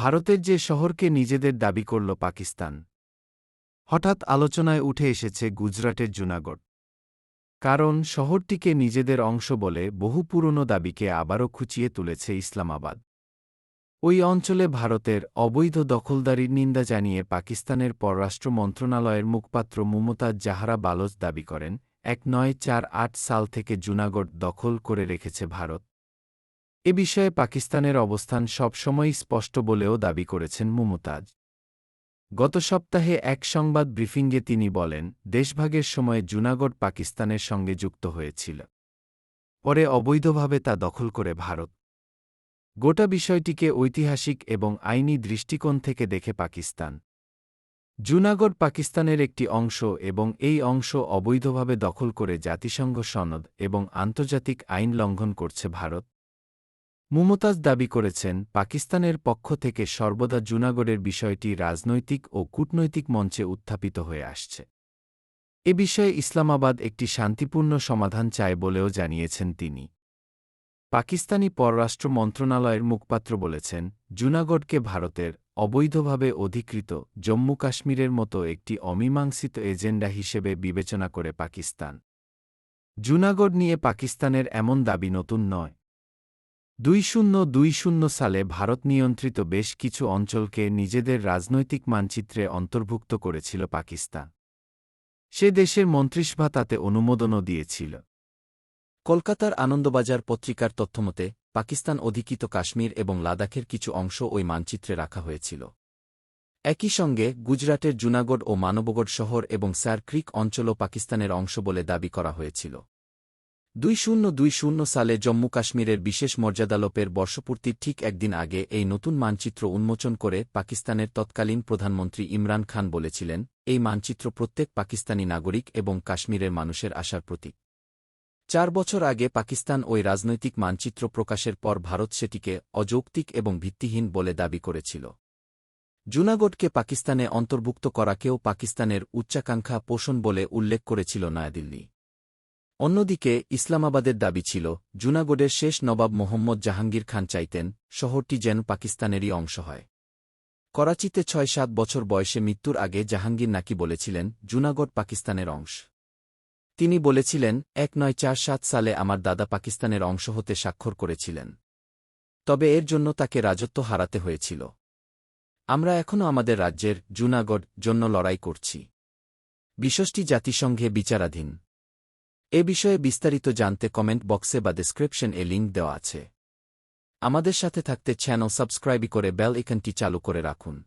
ভারতের যে শহরকে নিজেদের দাবি করল পাকিস্তান, হঠাৎ আলোচনায় উঠে এসেছে গুজরাটের জুনাগড়। কারণ শহরটিকে নিজেদের অংশ বলে বহু পুরনো দাবিকে আবারও খুঁচিয়ে তুলেছে ইসলামাবাদ। ওই অঞ্চলে ভারতের অবৈধ দখলদারির নিন্দা জানিয়ে পাকিস্তানের পররাষ্ট্র মন্ত্রণালয়ের মুখপাত্র মুমতাজ জাহারা বালোচ দাবি করেন, এক নয় চার আট সাল থেকে জুনাগড় দখল করে রেখেছে ভারত। এ বিষয়ে পাকিস্তানের অবস্থান সবসময়ই স্পষ্ট বলেও দাবি করেছেন মুমতাজ। গত সপ্তাহে এক সংবাদ ব্রিফিংয়ে তিনি বলেন, দেশভাগের সময় জুনাগড় পাকিস্তানের সঙ্গে যুক্ত হয়েছিল। পরে অবৈধভাবে তা দখল করে ভারত। গোটা বিষয়টিকে ঐতিহাসিক এবং আইনি দৃষ্টিকোণ থেকে দেখে পাকিস্তান। জুনাগড় পাকিস্তানের একটি অংশ এবং এই অংশ অবৈধভাবে দখল করে জাতিসংঘ সনদ এবং আন্তর্জাতিক আইন লঙ্ঘন করছে ভারত। মুমতাজ দাবি করেছেন, পাকিস্তানের পক্ষ থেকে সর্বদা জুনাগড়ের বিষয়টি রাজনৈতিক ও কূটনৈতিক মঞ্চে উত্থাপিত হয়ে আসছে। এ বিষয়ে ইসলামাবাদ একটি শান্তিপূর্ণ সমাধান চায় বলেও জানিয়েছেন তিনি। পাকিস্তানি পররাষ্ট্র মন্ত্রণালয়ের মুখপাত্র বলেছেন, জুনাগড়কে ভারতের অবৈধভাবে অধিকৃত জম্মু কাশ্মীরের মতো একটি অমীমাংসিত এজেন্ডা হিসেবে বিবেচনা করে পাকিস্তান। জুনাগড় নিয়ে পাকিস্তানের এমন দাবি নতুন নয়। দুই শূন্য দুই শূন্য সালে ভারত নিয়ন্ত্রিত বেশ কিছু অঞ্চলকে নিজেদের রাজনৈতিক মানচিত্রে অন্তর্ভুক্ত করেছিল পাকিস্তান। সে দেশের মন্ত্রিসভা তাতে অনুমোদনও দিয়েছিল। কলকাতার আনন্দবাজার পত্রিকার তথ্যমতে, পাকিস্তান অধিকৃত কাশ্মীর এবং লাদাখের কিছু অংশ ওই মানচিত্রে রাখা হয়েছিল। একই সঙ্গে, গুজরাটের জুনাগড় ও মানবগড় শহর এবং স্যার ক্রিক অঞ্চলও পাকিস্তানের অংশ বলে দাবি করা হয়েছিল। দুই শূন্য দুই শূন্য সালে জম্মু কাশ্মীরের বিশেষ মর্যাদালোপের বর্ষপূর্তির ঠিক একদিন আগে এই নতুন মানচিত্র উন্মোচন করে পাকিস্তানের তৎকালীন প্রধানমন্ত্রী ইমরান খান বলেছিলেন, এই মানচিত্র প্রত্যেক পাকিস্তানি নাগরিক এবং কাশ্মীরের মানুষের আশার প্রতীক। চার বছর আগে পাকিস্তান ওই রাজনৈতিক মানচিত্র প্রকাশের পর ভারত সেটিকে অযৌক্তিক এবং ভিত্তিহীন বলে দাবি করেছিল। জুনাগড়কে পাকিস্তানে অন্তর্ভুক্ত করাকেও পাকিস্তানের উচ্চাকাঙ্ক্ষা পোষণ বলে উল্লেখ করেছিল নয়াদিল্লি। অন্যদিকে, ইসলামাবাদের দাবি ছিল, জুনাগড়ের শেষ নবাব মোহাম্মদ জাহাঙ্গীর খান চাইতেন, শহরটি যেন পাকিস্তানেরই অংশ হয়। করাচিতে ছয় সাত বছর বয়সে মৃত্যুর আগে জাহাঙ্গীর নাকি বলেছিলেন, জুনাগড় পাকিস্তানের অংশ। তিনি বলেছিলেন, এক নয় চার সাত সালে আমার দাদা পাকিস্তানের অংশ হতে স্বাক্ষর করেছিলেন। তবে এর জন্য তাকে রাজত্ব হারাতে হয়েছিল। আমরা এখনও আমাদের রাজ্যের জুনাগড় জন্য লড়াই করছি। বিষয়টি জাতিসংঘে বিচারাধীন এ বিষয়ে বিস্তারিত জানতে কমেন্ট বক্সে বা ডেসক্রিপশন এ লিঙ্ক দেওয়া আছে। আমাদের সাথে থাকতে চ্যানেল সাবস্ক্রাইব করে বেল এখানটি চালু করে রাখুন।